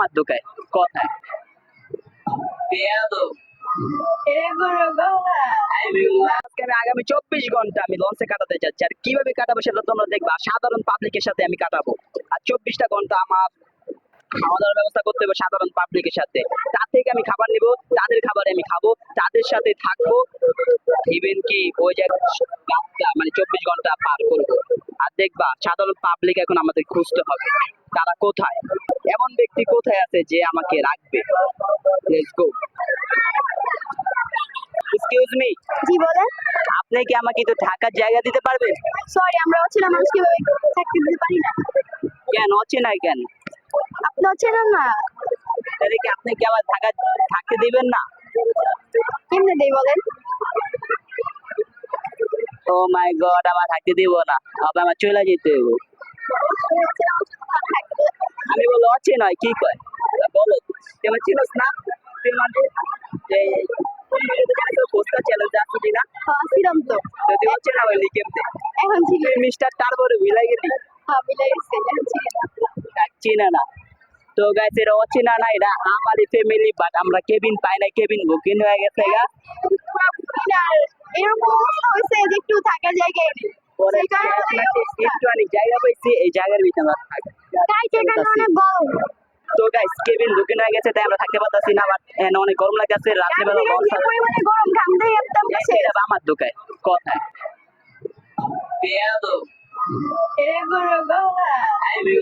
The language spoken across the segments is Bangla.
আমার দোকায় কথায় আমি আগামী চব্বিশ ঘণ্টা আমি লঞ্চে কাটাতে যাচ্ছি। আর কীভাবে কাটাবো সেটা তোমরা দেখবা। সাধারণ পাবলিকের সাথে আমি কাটাবো। আর চব্বিশটা ঘণ্টা আমার খাওয়া দাওয়ার ব্যবস্থা করতে হবে সাধারণ পাবলিকের সাথে। তার থেকে আমি খাবার নিব তাদের খাবার আমি খাব তাদের সাথে থাকব। ইভেন কি ওই যে মানে চব্বিশ ঘণ্টা পার করব। আর দেখবা সাধারণ পাবলিক এখন আমাদের খুঁজতে হবে। তারা কোথায়? এমন ব্যক্তি কোথায় আছে যে আমাকে রাখবে? লেটস গো এক্সকিউজ মি জি বলেন। আপনি কি আমাকে থাকার জায়গা দিতে পারবেন? সরি আমরা অচেনা থাকতে দিতে পারি না? কেন অচেনাই কেন? আপনি অচেনা না। তাহলে কি আপনি কি আমার থাকা থাকতে দিবেন না? কেমনে দেই বলেন? ও মাই গড আমার থাকতে দিব না। আবার আমার চলে যেতে হবে। বলো অচেনয় কি কয় বলো তুই আমার চিনস না তুই মানে হ্যাঁ হ্যাঁ চিনা না তো গাইস এটা অচেনা না এটা আমারই ফ্যামিলি বাট আমরা কেবিন পাই না কেবিন বুকিং হয়ে গেছে গা আর এরকম অবস্থা হয়েছে যে একটু থাকার জায়গায় নেই। একটু জায়গা পাইছি এই জায়গার ভিতরে আমরা থাকি তো গাইস কেবিন বুকিং হয়ে গেছে তাই আমরা থাকতে পারতাছি না বাট এখানে অনেক গরম লাগতেছে যে পরিমাণে গরম ঘাম দিয়ে একদম আমার দোকায় কথায় বেয়াদব এগুলো গলা। আমি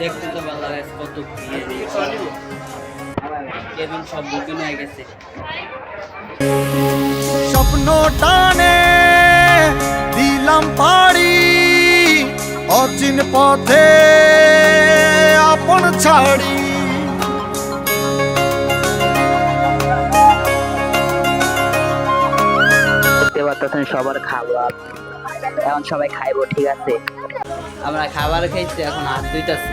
দেখতে তো ভালো লাগে কত ভিড়। কেবিন সব বুকিং হয়ে গেছে। টানে দিলাম পাড়ি অচিন পথে আপন ছাড়ি। দেখতে পাচ্ছেন সবার খাবার। এখন সবাই খাইবো ঠিক আছে? আমরা খাবার খাইছি এখন হাত ধুইতাছি।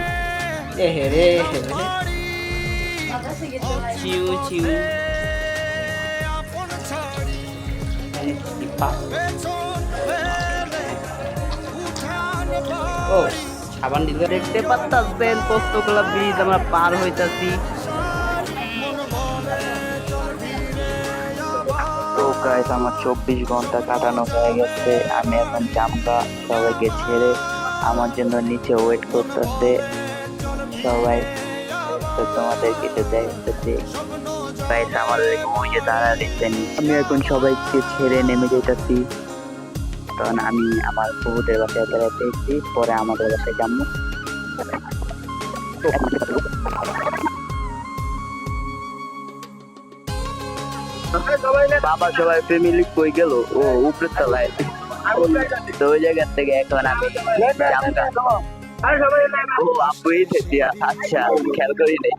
এ হে রে। হে রে। চিউ চিউ ও সাবান দিলে দেখতে পাচ্ছেন পোস্তকলা ব্রিজ আমরা পার হইতাছি। তো গাইস আমার চব্বিশ ঘণ্টা কাটানো হয়ে গেছে। আমি এখন জামটা সবাইকে ছেড়ে আমার জন্য নিচে ওয়েট করতেছে। সবাই তো তোমাদের কিছু দেখতেছি গাইস আমার দাঁড়া দিচ্ছেন আমি এখন সবাইকে ছেড়ে নেমে যেতেছি। কারণ আমি আমার বহুদের বাসায় বেড়াতে এসেছি, পরে আমাদের বাসায় যাব। বাবা সবাই ফ্যামিলি কই গেল? ও উপরে তলায় তো ওই জায়গা থেকে এখন আমি ও আব্বু এই দিয়া আচ্ছা খেয়াল করি নাই।